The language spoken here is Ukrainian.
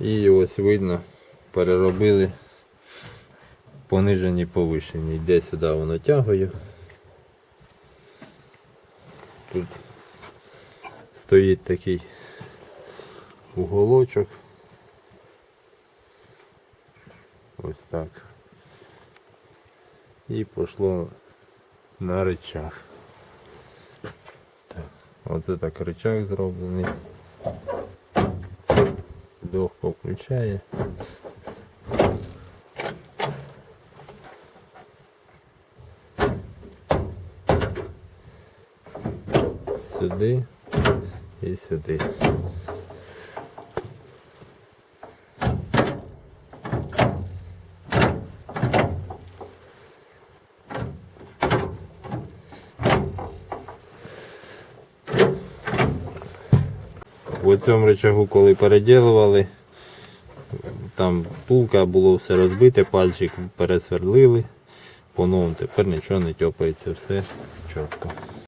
І ось видно, переробили понижені повишені. Йде сюди воно тягою. Тут стоїть такий уголочок. Ось так. І пішло на рычаг. Так. Оце так рычаг зроблений. Легко включає. Сюди і сюди. В цьому рычагу, коли переділували, там пулка було все розбите, пальчик пересверлили, по новому тепер нічого не тьопається, все чітко.